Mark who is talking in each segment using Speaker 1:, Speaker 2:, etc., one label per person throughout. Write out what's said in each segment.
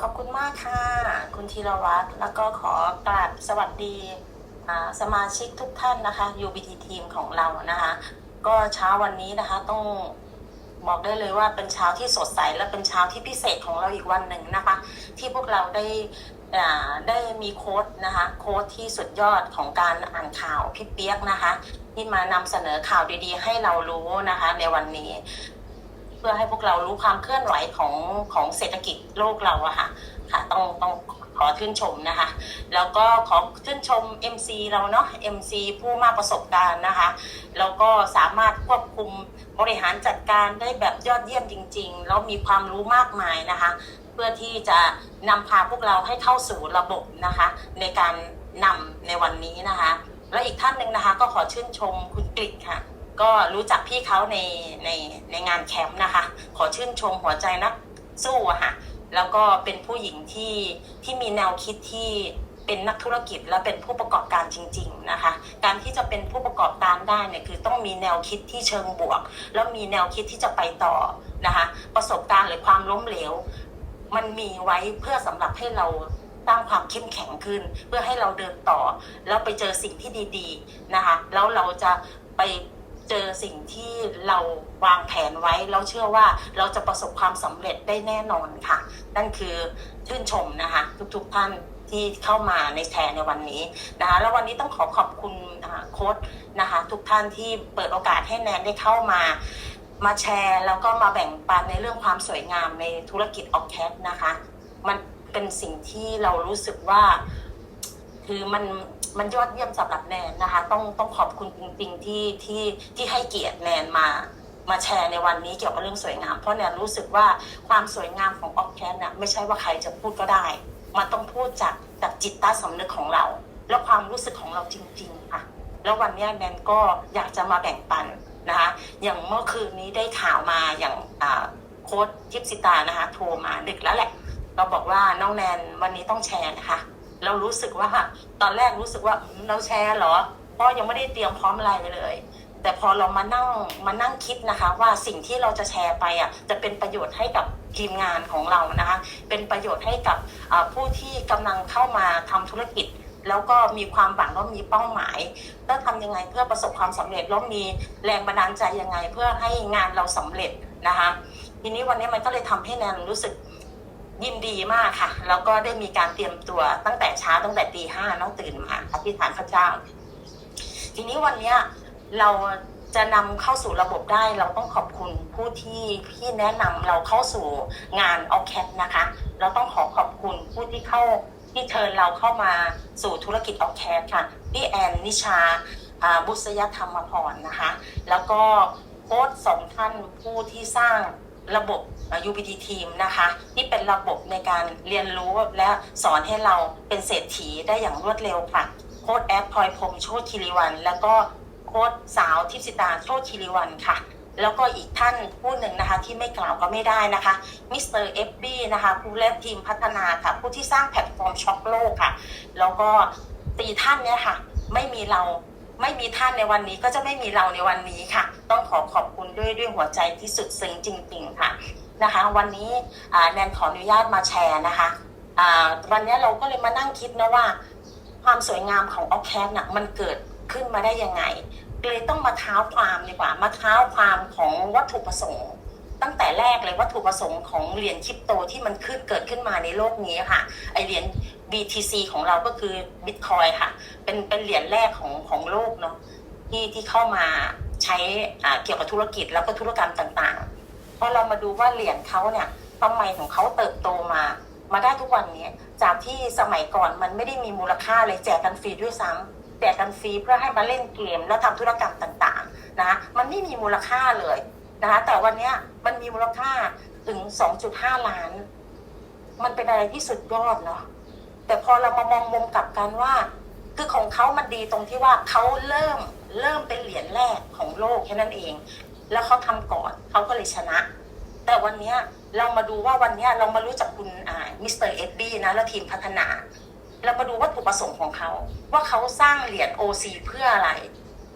Speaker 1: ขอบคุณมากค่ะ คุณธีรวัตรแล้วก็ขอกราบสวัสดีสมาชิกทุกท่านนะคะ UBT ทีมของเรานะคะ ก็เช้าวันนี้นะคะต้องบอกได้เลยว่าเป็นเช้าที่สดใสและเป็นเช้าที่พิเศษของเราอีกวันหนึ่งนะคะ ที่พวกเราได้ได้มีโค้ดนะคะ โค้ดที่สุดยอดของการอ่านข่าวพี่เปียกนะคะ ที่มานำเสนอข่าวดีๆ ให้เรารู้นะคะ ในวันนี้ พื่อให้พวกเรารู้ความเคลื่อนไหวของของเศรษฐกิจโลกเราอะค่ะค่ะต้องต้องขอชื่นชมนะคะ แล้วก็ขอชื่นชม MC เราเนาะ MC ผู้มากประสบการณ์นะคะ แล้วก็สามารถควบคุมบริหารจัดการได้แบบยอดเยี่ยมจริง ๆ แล้วมีความรู้มากมายนะคะ เพื่อที่จะนำพาพวกเราให้เข้าสู่ระบบนะคะ ในการนำในวันนี้นะคะ และอีกท่านหนึ่งนะคะ ก็ขอชื่นชมคุณกฤษค่ะ ก็รู้จักพี่เขาในในในงานแคมป์นะคะ ขอชื่นชมหัวใจนักสู้อะค่ะ แล้วก็เป็นผู้หญิงที่ที่มีแนวคิดที่เป็นนักธุรกิจและเป็นผู้ประกอบการจริง ๆนะคะ การที่จะเป็นผู้ประกอบการได้เนี่ยคือต้องมีแนวคิดที่เชิงบวก แล้วมีแนวคิดที่จะไปต่อนะคะ ประสบการณ์หรือความล้มเหลว มันมีไว้เพื่อสำหรับให้เราสร้างความเข้มแข็งขึ้น เพื่อให้เราเดินต่อ แล้วไปเจอสิ่งที่ดี ๆนะคะ แล้วเราจะไป เจอสิ่งที่เราวางแผนไว้แล้วเชื่อว่าเราจะประสบความสำเร็จได้แน่นอนค่ะ นั่นคือชื่นชมนะคะ ทุกๆท่านที่เข้ามาในแชร์ในวันนี้นะคะแล้ววันนี้ต้องขอขอบคุณโค้ดนะคะ ทุกท่านที่เปิดโอกาสให้แนนได้เข้ามามาแชร์แล้วก็มาแบ่งปันในเรื่องความสวยงามในธุรกิจออกแคทนะคะ มันเป็นสิ่งที่เรารู้สึกว่า คือมันมันยอดเยี่ยมสำหรับแนนนะคะ ต้องต้องขอบคุณจริงๆที่ที่ที่ให้เกียรติแนนมามาแชร์ในวันนี้เกี่ยวกับเรื่องสวยงาม เพราะแนนรู้สึกว่าความสวยงามของออกแคทน่ะไม่ใช่ว่าใครจะพูดก็ได้ มันต้องพูดจากจากจิตใต้สำนึกของเรา แล้วความรู้สึกของเราจริงๆค่ะแล้ววันนี้แนนก็อยากจะมาแบ่งปันนะคะอย่างเมื่อคืนนี้ได้ข่าวมาอย่างอ่าโค้ดทิพสิตานะคะโทรมาดึกแล้วแหละ เราบอกว่าน้องแนนวันนี้ต้องแชร์นะคะ เรารู้สึกว่า ตอนแรกรู้สึกว่าเราแชร์เหรอ เพราะยังไม่ได้เตรียมพร้อมอะไรเลย แต่พอเรามานั่งมานั่งคิดนะคะ ว่าสิ่งที่เราจะแชร์ไปอะจะเป็นประโยชน์ให้กับทีมงานของเรานะคะ เป็นประโยชน์ให้กับผู้ที่กำลังเข้ามาทำธุรกิจ แล้วก็มีความหวังว่ามีเป้าหมายแล้วทำยังไงเพื่อประสบความสำเร็จแล้วมีแรงบันดาลใจยังไง เพื่อให้งานเราสำเร็จนะคะ ทีนี้วันนี้มันก็เลยทำให้แนนรู้สึก ยินดีมากค่ะ แล้วก็ได้มีการเตรียมตัวตั้งแต่เช้าตั้งแต่ตีห้าน้องตื่นมาอธิษฐานพระเจ้า ทีนี้วันเนี้ยเราจะนำเข้าสู่ระบบได้เราต้องขอบคุณผู้ที่ที่แนะนำเราเข้าสู่งานออแคทนะคะ เราต้องขอขอบคุณผู้ที่เข้าที่เชิญเราเข้ามาสู่ธุรกิจออแคทค่ะพี่แอนนิชาอ่าบุษยธรรมพรนะคะ แล้วก็โค้ชสองท่านผู้ที่สร้างระบบ UPT Team นะคะที่เป็นระบบในการเรียนรู้และสอนให้เราเป็นเศรษฐีได้อย่างรวดเร็วค่ะ โค้ดแอปพลอยพรมโชติคิริวัน แล้วก็โค้ดสาวทิพสิตาโชติคิริวันค่ะ แล้วก็อีกท่านผู้หนึ่งนะคะที่ไม่กล่าวก็ไม่ได้นะคะมิสเตอร์เอฟบีนะคะผู้เล่นทีมพัฒนาค่ะ ผู้ที่สร้างแพลตฟอร์มช็อกโลกค่ะ แล้วก็ตีท่านเนี่ยค่ะ ไม่มีเราไม่มีท่านในวันนี้ก็จะไม่มีเราในวันนี้ค่ะ ต้องขอขอบคุณด้วยด้วยหัวใจที่สุดซึ้งจริง ๆ ค่ะ นะคะ วันนี้แนนขออนุญาตมาแชร์นะคะวันนี้เราก็เลยมานั่งคิดนะว่า ความสวยงามของออแคสน่ะมันเกิดขึ้นมาได้ยังไงเลยต้องมาเท้าความดีกว่ามาเท้าความของวัตถุประสงค์ตั้งแต่แรกเลยวัตถุประสงค์ของเหรียญคริปโตที่มันขึ้นเกิดขึ้นมาในโลกนี้ค่ะไอเหรียญ BTC ของเราก็คือ Bitcoin ค่ะ เป็นเป็นเหรียญแรกของของโลกเนาะที่ที่เข้ามาใช้เกี่ยวกับธุรกิจแล้วก็ธุรกรรมต่างๆ พอเรามาดูว่าเหรียญเขาเนี่ยทำไมของเขาเติบโตมา มาได้ทุกวันนี้จากที่สมัยก่อนมันไม่ได้มีมูลค่าเลยแจกกันฟรีด้วยซ้ำแจกกันฟรีเพื่อให้มาเล่นเกมแล้วทำธุรกรรมต่างๆนะมันไม่มีมูลค่าเลยนะคะแต่วันนี้มันมีมูลค่าถึง 2.5 ล้าน มันเป็นอะไรที่สุดยอดเนาะแต่พอเรามามองมุมกลับกันว่า คือของเขามันดีตรงที่ว่าเขาเริ่มเริ่มเป็นเหรียญแรกของโลกแค่นั้นเอง แล้วเขาทำก่อนเขาก็เลยชนะ แต่วันเนี้ยเรามาดูว่าวันเนี้ยเรามารู้จักคุณมิสเตอร์เอ็ดบี้นะแล้วทีมพัฒนา เรามาดูวัตถุประสงค์ของเขา ว่าเขาสร้างเหรียญ OC เพื่ออะไร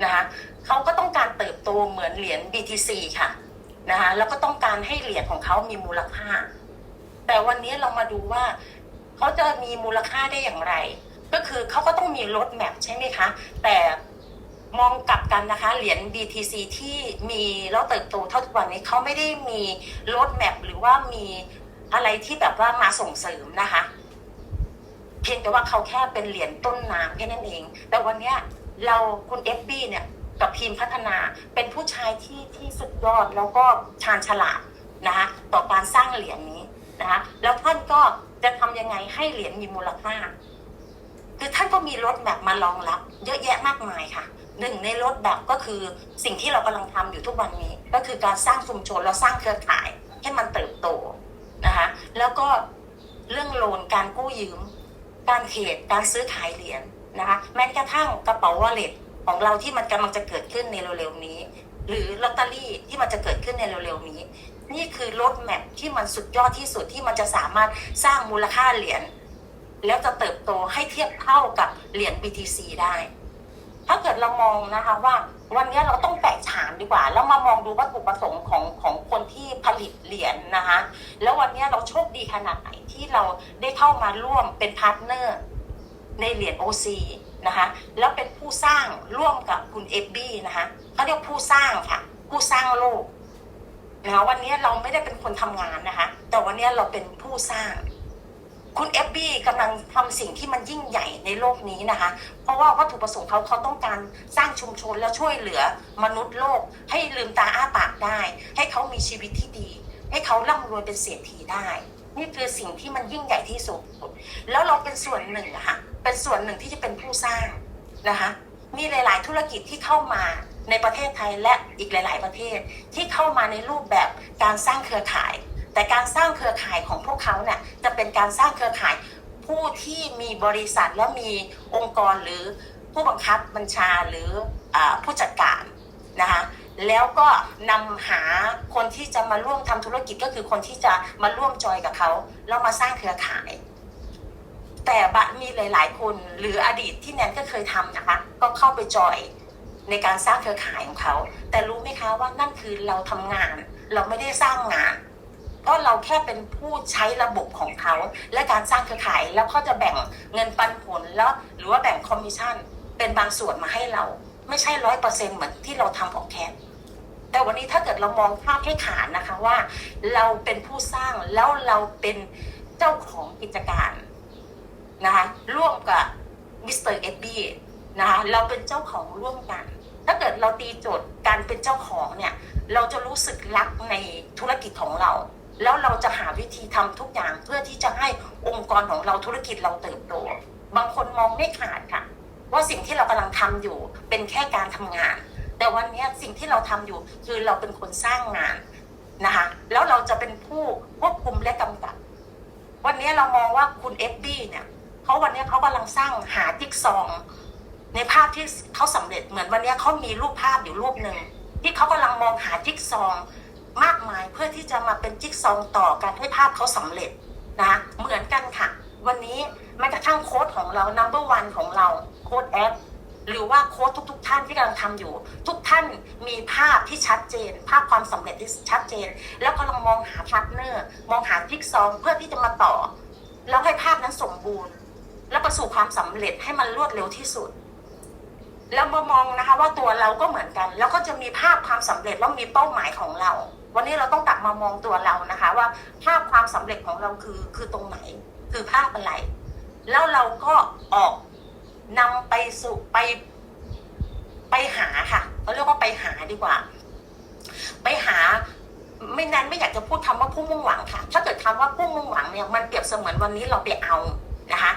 Speaker 1: นะคะเขาก็ต้องการเติบโตเหมือนเหรียญ BTC ค่ะนะคะแล้วก็ต้องการให้เหรียญของเขามีมูลค่า แต่วันนี้เรามาดูว่าเขาจะมีมูลค่าได้อย่างไร ก็คือเขาก็ต้องมีรถแมพใช่ไหมคะ แต่ มองกลับกันนะคะ เหรียญ BTC ที่มีแล้วเติบโตเท่าทุกวันนี้เขาไม่ได้มีรถแมพหรือว่ามีอะไรที่แบบว่ามาส่งเสริมนะคะ เพียงแต่ว่าเขาแค่เป็นเหรียญต้นน้ำแค่นั้นเอง แต่วันเนี้ยเราคุณเอฟบีเนี่ยกับทีมพัฒนาเป็นผู้ชายที่ที่สุดยอดแล้วก็ชาญฉลาดนะคะต่อการสร้างเหรียญนี้นะคะแล้วท่านก็จะทำยังไงให้เหรียญมีมูลค่า คือท่านก็มีรถแบบมารองรับ เยอะแยะมากมายค่ะ หนึ่งในรถแบบก็คือสิ่งที่เรากำลังทำอยู่ทุกวันนี้ ก็คือการสร้างชุมชนแล้วสร้างเครือข่ายให้มันเติบโตนะคะแล้วก็เรื่องโลนการกู้ยืม การเทรดการซื้อขายเหรียญนะคะแม้กระทั่งกระเป๋าวอลเล็ตของเราที่มันกำลังจะเกิดขึ้นในเร็วๆนี้ หรือลอตเตอรี่ที่มันจะเกิดขึ้นในเร็วๆนี้ นี่คือรถแมพที่มันสุดยอดที่สุดที่มันจะสามารถสร้างมูลค่าเหรียญแล้วจะเติบโตให้เทียบเท่ากับเหรียญ BTC ได้ ถ้าเกิดเรามองนะคะว่าวันนี้เราต้องแตกฉานดีกว่า แล้วมามองดูวัตถุประสงค์ของของคนที่ผลิตเหรียญนะคะ แล้ววันนี้เราโชคดีขนาดไหนที่เราได้เข้ามาร่วมเป็นพาร์ทเนอร์ในเหรียญ OC นะคะแล้วเป็นผู้สร้างร่วมกับคุณเอฟบี้นะคะเขาเรียกผู้สร้างค่ะ ผู้สร้างโลกนะคะวันนี้เราไม่ได้เป็นคนทำงานนะคะ แต่วันนี้เราเป็นผู้สร้าง คุณเอฟบี้กำลังทำสิ่งที่มันยิ่งใหญ่ในโลกนี้นะคะ เพราะว่าวัตถุประสงค์เขาเขาต้องการสร้างชุมชนและช่วยเหลือมนุษย์โลก ให้ลืมตาอ้าปากได้ ให้เขามีชีวิตที่ดี ให้เขาร่ำรวยเป็นเศรษฐีได้ นี่คือสิ่งที่มันยิ่งใหญ่ที่สุด แล้วเราเป็นส่วนหนึ่งอะค่ะเป็นส่วนหนึ่งที่จะเป็นผู้สร้างนะคะ มีหลาย ๆ ธุรกิจที่เข้ามาในประเทศไทยและอีกหลาย ๆ ประเทศที่เข้ามาในรูปแบบการสร้างเครือข่าย แต่การสร้างเครือข่ายของพวกเขาเนี่ยจะเป็นการสร้างเครือข่ายผู้ที่มีบริษัทและมีองค์กรหรือผู้บังคับบัญชาหรืออผู้จัดการนะคะแล้วก็นำหาคนที่จะมาร่วมทำธุรกิจก็คือคนที่จะมาร่วมจอยกับเขาแล้วมาสร้างเครือข่าย แต่บะมีหลาย ๆ คนหรืออดีตที่แนนก็เคยทำนะคะก็เข้าไปจอยในการสร้างเครือข่ายของเขา แต่รู้ไหมคะว่านั่นคือเราทำงาน เราไม่ได้สร้างงาน เพราะเราแค่เป็นผู้ใช้ระบบของเขา และการสร้างเครือข่ายแล้วเขาจะแบ่งเงินปันผลแล้วหรือว่าแบ่งคอมมิชชั่น เป็นบางส่วนมาให้เรา ไม่ใช่ร้อยเปอร์เซ็นเหมือนที่เราทำออกแคสแต่วันนี้ถ้าเกิดเรามองภาพให้ขานนะคะว่า เราเป็นผู้สร้างแล้วเราเป็นเจ้าของกิจการนะคะร่วมกับมิสเตอร์เอ็ดดี้นะคะเราเป็นเจ้าของร่วมกัน ถ้าเกิดเราตีโจทย์การเป็นเจ้าของเนี่ย เราจะรู้สึกรักในธุรกิจของเรา แล้วเราจะหาวิธีทำทุกอย่างเพื่อที่จะให้องค์กรของเราธุรกิจเราเติบโต บางคนมองไม่ขาดค่ะ ว่าสิ่งที่เรากำลังทำอยู่เป็นแค่การทำงาน แต่วันนี้สิ่งที่เราทำอยู่คือเราเป็นคนสร้างงานนะคะแล้วเราจะเป็นผู้ควบคุมและกำกับ วันนี้เรามองว่าคุณเอฟบี้เนี่ยเขาวันนี้เขากำลังสร้างหาจิ๊กซองในภาพที่เขาสำเร็จเหมือนวันนี้เขามีรูปภาพอยู่รูปหนึ่งที่เขากำลังมองหาจิ๊กซอง มากมายเพื่อที่จะมาเป็นจิ๊กซองต่อกันให้ภาพเขาสำเร็จนะเหมือนกันค่ะ วันนี้แม้กระทั่งโค้ดของเรา number one ของเราโค้ดแอปหรือว่าโค้ดทุกๆท่านที่กำลังทำอยู่ ทุกท่านมีภาพที่ชัดเจน ภาพความสำเร็จที่ชัดเจน แล้วกำลังมองหาพาร์ทเนอร์ มองหาจิ๊กซอว์เพื่อที่จะมาต่อ แล้วให้ภาพนั้นสมบูรณ์ และประสบความสำเร็จให้มันรวดเร็วที่สุด แล้วมามองนะคะว่าตัวเราก็เหมือนกัน แล้วก็จะมีภาพความสำเร็จแล้วมีเป้าหมายของเรา วันนี้เราต้องกลับมามองตัวเรานะคะ ว่าภาพความสำเร็จของเราคือคือตรงไหน คือภาพอะไร แล้วเราก็ออกนำไปสู่ไปไปหาค่ะเขาเรียกว่าไปหาดีกว่า ไปหาไม่นั้นไม่อยากจะพูดคำว่าผู้มุ่งหวังค่ะ ถ้าเกิดคำว่าผู้มุ่งหวังเนี่ยมันเปรียบเสมือนวันนี้เราไปเอานะคะ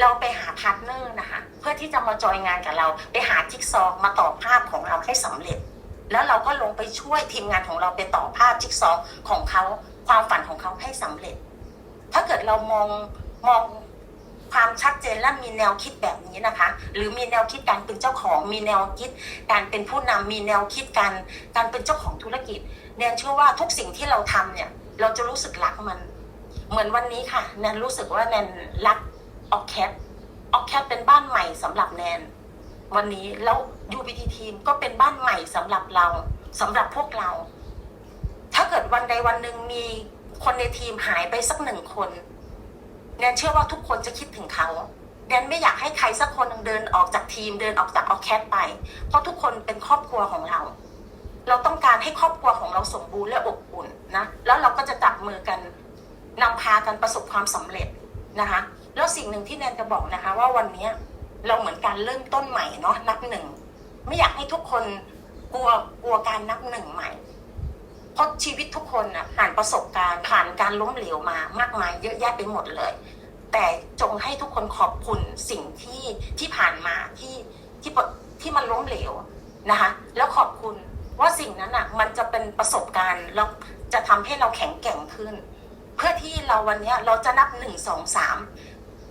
Speaker 1: เราไปหาพาร์ทเนอร์นะคะ เพื่อที่จะมาจอยงานกับเรา ไปหาจิ๊กซอว์มาต่อภาพของเราให้สำเร็จ แล้วเราก็ลงไปช่วยทีมงานของเราไปต่อภาพจิ๊กซอของเขาความฝันของเขาให้สำเร็จ ถ้าเกิดเรามองมองความชัดเจนและมีแนวคิดแบบนี้นะคะ หรือมีแนวคิดการเป็นเจ้าของ มีแนวคิดการเป็นผู้นำมีแนวคิดการการเป็นเจ้าของธุรกิจแนนเชื่อว่าทุกสิ่งที่เราทำเนี่ย เราจะรู้สึกรักมัน เหมือนวันนี้ค่ะแนนรู้สึกว่าแนนรักออกแคปออกแคปเป็นบ้านใหม่สำหรับแนน วันนี้แล้ว UBT ทีมก็เป็นบ้านใหม่สำหรับเราสำหรับพวกเรา ถ้าเกิดวันใดวันหนึ่งมีคนในทีมหายไปสักหนึ่งคนแนนเชื่อว่าทุกคนจะคิดถึงเขาแนนไม่อยากให้ใครสักคนนึงเดินออกจากทีมเดินออกจากออแคทไป เพราะทุกคนเป็นครอบครัวของเรา เราต้องการให้ครอบครัวของเราสมบูรณ์และอบอุ่นนะแล้วเราก็จะจับมือกันนำพากันประสบความสำเร็จนะคะ แล้วสิ่งหนึ่งที่แนนจะบอกนะคะ ว่าวันนี้ เราเหมือนการเริ่มต้นใหม่เนาะนับหนึ่ง ไม่อยากให้ทุกคนกลัวกลัวการนับหนึ่งใหม่เพราะชีวิตทุกคนอะผ่านประสบการณ์ผ่านการล้มเหลวมามากมายเยอะแยะไปหมดเลย แต่จงให้ทุกคนขอบคุณสิ่งที่ที่ผ่านมาที่ที่ที่มันล้มเหลวนะคะ แล้วขอบคุณว่าสิ่งนั้นอะ มันจะเป็นประสบการณ์แล้วจะทำให้เราแข็งแกร่งขึ้น เพื่อที่เราวันนี้เราจะนับหนึ่งสองสาม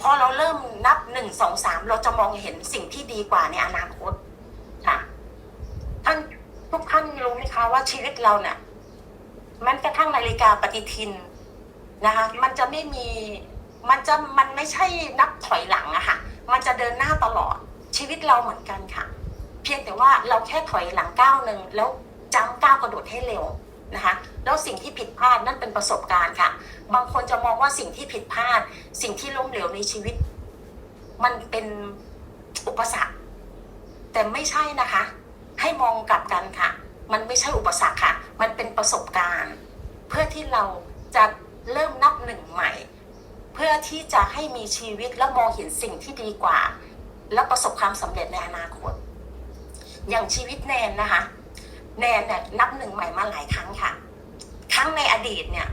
Speaker 1: พอเราเริ่มนับหนึ่งสองสามเราจะมองเห็นสิ่งที่ดีกว่าในอนาคตค่ะท่านทุกท่านรู้ไหมคะว่าชีวิตเราเนี่ยมันกระทั่งนาฬิกาปฏิทินนะคะ มันจะไม่มีมันจะมันไม่ใช่นับถอยหลังอะค่ะ มันจะเดินหน้าตลอดชีวิตเราเหมือนกันค่ะ เพียงแต่ว่าเราแค่ถอยหลังก้าวหนึ่งแล้วจำก้าวกระโดดให้เร็ว นะคะแล้วสิ่งที่ผิดพลาดนั่นเป็นประสบการณ์ค่ะ บางคนจะมองว่าสิ่งที่ผิดพลาด สิ่งที่ล้มเหลวในชีวิต มันเป็นอุปสรรค แต่ไม่ใช่นะคะ ให้มองกลับกันค่ะ มันไม่ใช่อุปสรรคค่ะ มันเป็นประสบการณ์ เพื่อที่เราจะเริ่มนับหนึ่งใหม่ เพื่อที่จะให้มีชีวิตและมองเห็นสิ่งที่ดีกว่า และประสบความสำเร็จในอนาคต อย่างชีวิตแนนนะคะ แนนเนี่ยนับหนึ่งใหม่มาหลายครั้งค่ะ ครั้งในอดีตเนี่ย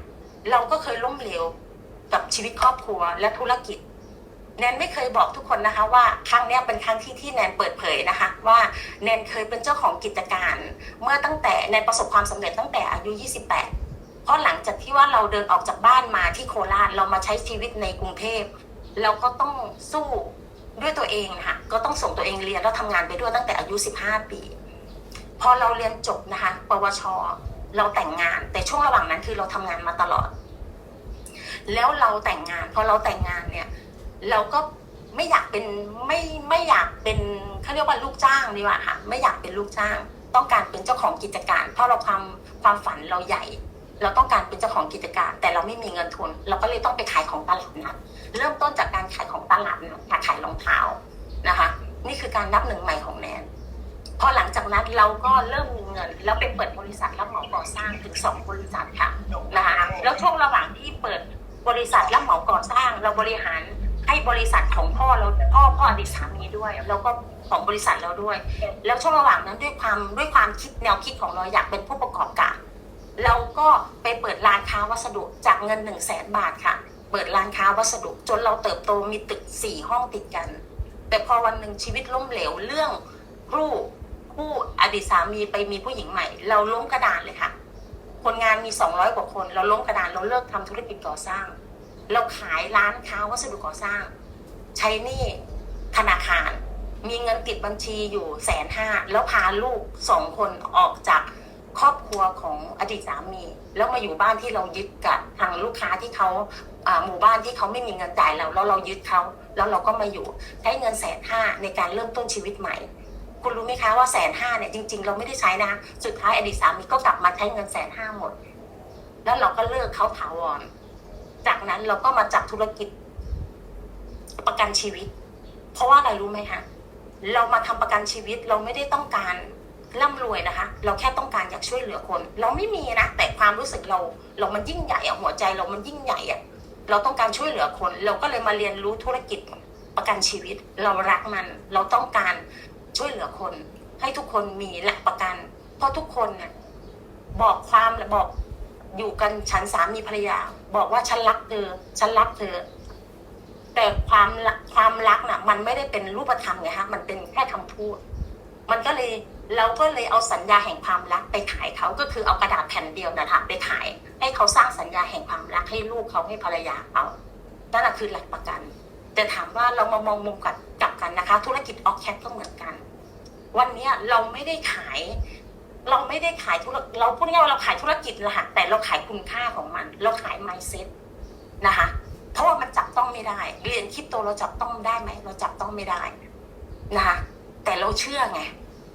Speaker 1: เราก็เคยล้มเหลวกับชีวิตครอบครัวและธุรกิจ แนนไม่เคยบอกทุกคนนะคะ ว่าครั้งเนี้ยเป็นครั้งที่ที่แนนเปิดเผยนะคะ ว่าแนนเคยเป็นเจ้าของกิจการ เมื่อตั้งแต่แนนประสบความสำเร็จตั้งแต่อายุ 28 เพราะหลังจากที่ว่าเราเดินออกจากบ้านมาที่โคราชเรามาใช้ชีวิตในกรุงเทพเราก็ต้องสู้ด้วยตัวเองนะคะก็ต้องส่งตัวเองเรียนแล้วทำงานไปด้วยตั้งแต่อายุ 15 ปี พอเราเรียนจบนะคะ ปวช เราแต่งงาน แต่ช่วงระหว่างนั้นคือเราทำงานมาตลอด แล้วเราแต่งงาน พอเราแต่งงานเนี่ย เราก็ไม่อยากเป็นไม่ไม่อยากเป็นเขาเรียกว่าลูกจ้างดีกว่าค่ะ ไม่อยากเป็นลูกจ้าง ต้องการเป็นเจ้าของกิจการ เพราะเราความความฝันเราใหญ่ เราต้องการเป็นเจ้าของกิจการ แต่เราไม่มีเงินทุน เราก็เลยต้องไปขายของตลาดนัดเริ่มต้นจากการขายของตลาดนัดขายรองเท้านะคะ นี่คือการนับหนึ่งใหม่ของแนน พอหลังจากนั้นเราก็เริ่มมีเงิน แล้วไปเปิดบริษัทรับเหมาก่อสร้างถึงสองบริษัทค่ะนะคะแล้วช่วงระหว่างที่เปิดบริษัทรับเหมาก่อสร้าง เราบริหารให้บริษัทของพ่อเราพ่อพ่ออดีตสามีด้วย แล้วก็ของบริษัทเราด้วย แล้วช่วงระหว่างนั้นด้วยความด้วยความคิดแนวคิดของเราอยากเป็นผู้ประกอบการเราก็ไปเปิดร้านค้าวัสดุจากเงินหนึ่งแสนบาทค่ะ เปิดร้านค้าวัสดุจนเราเติบโตมีตึกสี่ห้องติดกัน แต่พอวันหนึ่งชีวิตล้มเหลวเรื่องคู่ คู่อดีตสามีไปมีผู้หญิงใหม่ เราล้มกระดานเลยค่ะ คนงานมีสองร้อยกว่าคน เราล้มกระดานเราเลิกทำธุรกิจก่อสร้าง เราขายร้านค้าวัสดุก่อสร้าง ใช้หนี้ธนาคาร มีเงินติดบัญชีอยู่แสนห้าแล้วพาลูกสองคนออกจากครอบครัวของอดีตสามี แล้วมาอยู่บ้านที่เรายึดกับทางลูกค้าที่เขาอ่าหมู่บ้านที่เขาไม่มีเงินจ่ายเราแล้วเรายึดเขาแล้วเราก็มาอยู่ใช้เงินแสนห้าในการเริ่มต้นชีวิตใหม่ คุณรู้ไหมคะว่าแสนห้าเนี่ยจริง ๆ เราไม่ได้ใช้นะ สุดท้ายอดีตสามีก็กลับมาใช้เงินแสนห้าหมด แล้วเราก็เลิกเขาถาวร จากนั้นเราก็มาจับธุรกิจประกันชีวิต เพราะว่าอะไรรู้ไหมคะเรามาทำประกันชีวิตเราไม่ได้ต้องการร่ำรวยนะคะ เราแค่ต้องการอยากช่วยเหลือคน เราไม่มีนะ แต่ความรู้สึกเรา เรามันยิ่งใหญ่อะหัวใจเรามันยิ่งใหญ่อะเราต้องการช่วยเหลือคน เราก็เลยมาเรียนรู้ธุรกิจประกันชีวิต เรารักมัน เราต้องการ ช่วยเหลือคน ให้ทุกคนมีหลักประกัน เพราะทุกคนเนี่ยบอกความบอกอยู่กันฉันสามีภรรยา บอกว่าฉันรักเธอฉันรักเธอ แต่ความความรักน่ะ มันไม่ได้เป็นรูปธรรมไงฮะมันเป็นแค่คำพูด มันก็เลยเราก็เลยเอาสัญญาแห่งความรักไปขายเขาก็คือเอากระดาษแผ่นเดียวนะคะไปขาย ให้เขาสร้างสัญญาแห่งความรักให้ลูกเขาให้ภรรยาเขานั่นแหละคือหลักประกัน แต่ถามว่าเรามามองมุมกลับกลับกันนะคะ ธุรกิจออกแคทก็เหมือน วันนี้เราไม่ได้ขาย เราไม่ได้ขายธุรเราพูดง่ายว่าเราขายธุรกิจหละค่ะแต่เราขายคุณค่าของมัน เราขาย mindset นะคะ เพราะว่ามันจับต้องไม่ได้ เรียนคริปโตเราจับต้องได้ไหมเราจับต้องไม่ได้นะคะแต่เราเชื่อไง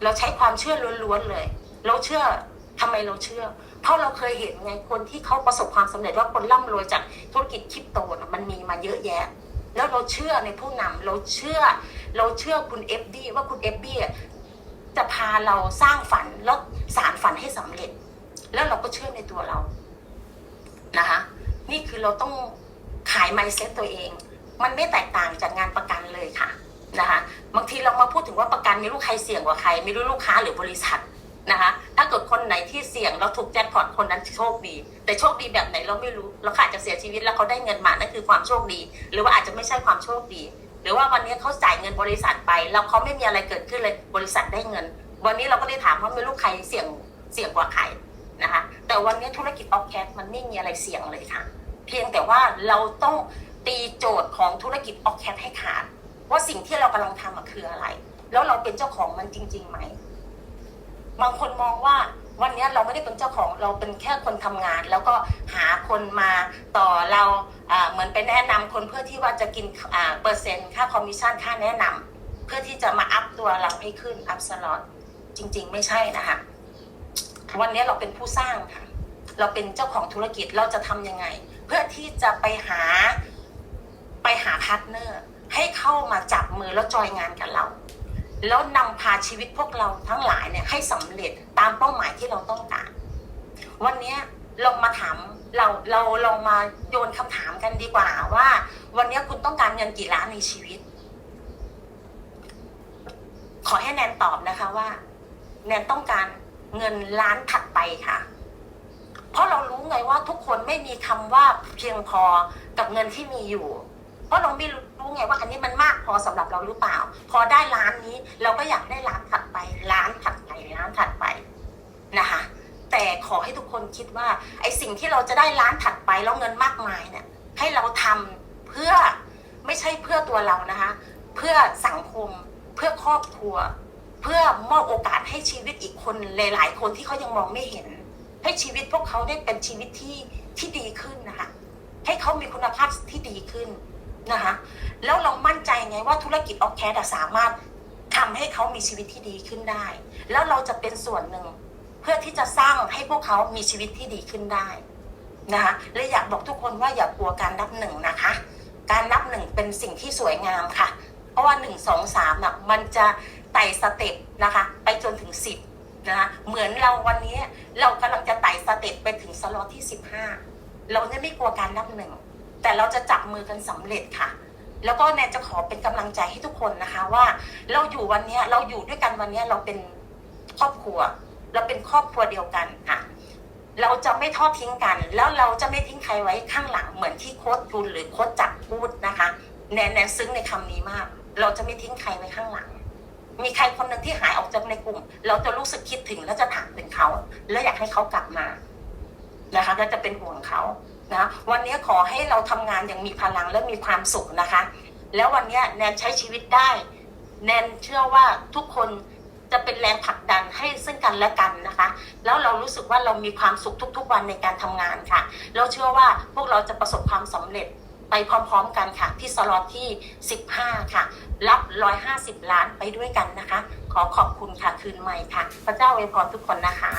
Speaker 1: เราใช้ความเชื่อล้วนๆเลย เราเชื่อทำไมเราเชื่อ เพราะเราเคยเห็นไงคนที่เขาประสบความสำเร็จว่าคนร่ำรวยจากธุรกิจคริปโตนะมันมีมาเยอะแยะ แล้วเราเชื่อในผู้นำเราเชื่อ เราเชื่อคุณเอฟดีว่าคุณเอฟดี จะพาเราสร้างฝันแล้วสารฝันให้สำเร็จ แล้วเราก็เชื่อในตัวเรานะคะ นี่คือเราต้องขายไมเซ็ตตัวเอง มันไม่แตกต่างจากงานประกันเลยค่ะนะคะบางทีเรามาพูดถึงว่าประกันไม่รู้ใครเสี่ยงกว่าใคร ไม่รู้ลูกค้าหรือบริษัทนะคะ ถ้าเกิดคนไหนที่เสี่ยงเราถูกแจ็คพอตคนนั้นโชคดี แต่โชคดีแบบไหนเราไม่รู้ เราอาจจะเสียชีวิตแล้วเขาได้เงินมานั่นคือความโชคดี หรือว่าอาจจะไม่ใช่ความโชคดี หรือว่าวันนี้เขาจ่ายเงินบริษัทไป แล้วเขาไม่มีอะไรเกิดขึ้นเลยบริษัทได้เงิน วันนี้เราก็เลยถามว่าไม่รู้ใครเสี่ยงเสี่ยงกว่าใครนะคะแต่วันนี้ธุรกิจออฟแคสมันไม่มีอะไรเสี่ยงเลยค่ะ เพียงแต่ว่าเราต้องตีโจทย์ของธุรกิจออฟแคสให้ขาดว่าสิ่งที่เรากำลังทำคืออะไร แล้วเราเป็นเจ้าของมันจริงๆไหมบางคนมองว่า วันนี้เราไม่ได้เป็นเจ้าของเราเป็นแค่คนทำงาน แล้วก็หาคนมาต่อเราเหมือนไปแนะนำคนเพื่อที่ว่าจะกินเปอร์เซ็นต์ค่าคอมมิชชั่นค่าแนะนำเพื่อที่จะมาอัพตัวเราให้ขึ้นอัพสล็อตจริง ๆ ไม่ใช่นะคะวันนี้เราเป็นผู้สร้างค่ะ เราเป็นเจ้าของธุรกิจเราจะทำยังไง เพื่อที่จะไปหาไปหาพาร์ทเนอร์ให้เข้ามาจับมือแล้วจอยงานกับเรา แล้วนำพาชีวิตพวกเราทั้งหลายเนี่ยให้สำเร็จตามเป้าหมายที่เราต้องการ วันนี้ลองมาถามเราเราลองมาโยนคำถามกันดีกว่าว่า วันนี้คุณต้องการเงินกี่ล้านในชีวิต ขอให้แนนตอบนะคะว่า แนนต้องการเงินล้านถัดไปค่ะ เพราะเรารู้ไงว่าทุกคนไม่มีคำว่าเพียงพอกับเงินที่มีอยู่ เพราะเราไม่รูู้้ไงว่าอันนี้มันมากพอสำหรับเราหรือเปล่า พอได้ล้านนี้เราก็อยากได้ล้านถัดไปล้านถัดไปล้านถัดไปนะคะแต่ขอให้ทุกคนคิดว่าไอสิ่งที่เราจะได้ล้านถัดไปแล้วเงินมากมายเนี่ยให้เราทำเพื่อไม่ใช่เพื่อตัวเรานะคะ เพื่อสังคมเพื่อครอบครัว เพื่อมอบโอกาสให้ชีวิตอีกคนหลาย ๆ คนที่เขายังมองไม่เห็น ให้ชีวิตพวกเขาได้เป็นชีวิตที่ที่ดีขึ้นนะคะให้เขามีคุณภาพที่ดีขึ้น นะคะ แล้วเรามั่นใจไงว่าธุรกิจออฟแคสสามารถทำให้เขามีชีวิตที่ดีขึ้นได้ แล้วเราจะเป็นส่วนหนึ่งเพื่อที่จะสร้างให้พวกเขามีชีวิตที่ดีขึ้นได้นะคะเลยอยากบอกทุกคนว่าอย่ากลัวการนับหนึ่งนะคะ การนับหนึ่งเป็นสิ่งที่สวยงามค่ะ เพราะว่าหนึ่งสองสามน่ะมันจะไต่สเต็ปนะคะ ไปจนถึงสิบนะคะเหมือนเราวันนี้เรากำลังจะไต่สเต็ปไปถึงสล็อตที่สิบห้าเราเนี่ยไม่กลัวการนับหนึ่ง แต่เราจะจับมือกันสำเร็จค่ะ แล้วก็แนนจะขอเป็นกำลังใจให้ทุกคนนะคะ ว่าเราอยู่วันนี้เราอยู่ด้วยกันวันนี้เราเป็นครอบครัว เราเป็นครอบครัวเดียวกันค่ะ เราจะไม่ทอดทิ้งกัน แล้วเราจะไม่ทิ้งใครไว้ข้างหลังเหมือนที่โค้ดทุนหรือโค้ดจักพูดนะคะ แนนแนนซึ้งในคำนี้มาก เราจะไม่ทิ้งใครไว้ข้างหลังมีใครคนหนึ่งที่หายออกจากในกลุ่ม เราจะรู้สึกคิดถึงแล้วจะถามถึงเขา แล้วอยากให้เขากลับมานะคะ แล้วจะเป็นห่วงเขา นะวันนี้ขอให้เราทำงานอย่างมีพลังและมีความสุขนะคะ แล้ววันนี้แนนใช้ชีวิตได้ แนนเชื่อว่าทุกคนจะเป็นแรงผลักดันให้ซึ่งกันและกันนะคะ แล้วเรารู้สึกว่าเรามีความสุขทุก ๆ วันในการทำงานค่ะ เราเชื่อว่าพวกเราจะประสบความสำเร็จไปพร้อม ๆ กันค่ะ ที่สล็อตที่ 15 ค่ะ รับ 150 ล้านไปด้วยกันนะคะ ขอขอบคุณค่ะคืนใหม่ค่ะ พระเจ้าอวยพรทุกคนนะคะ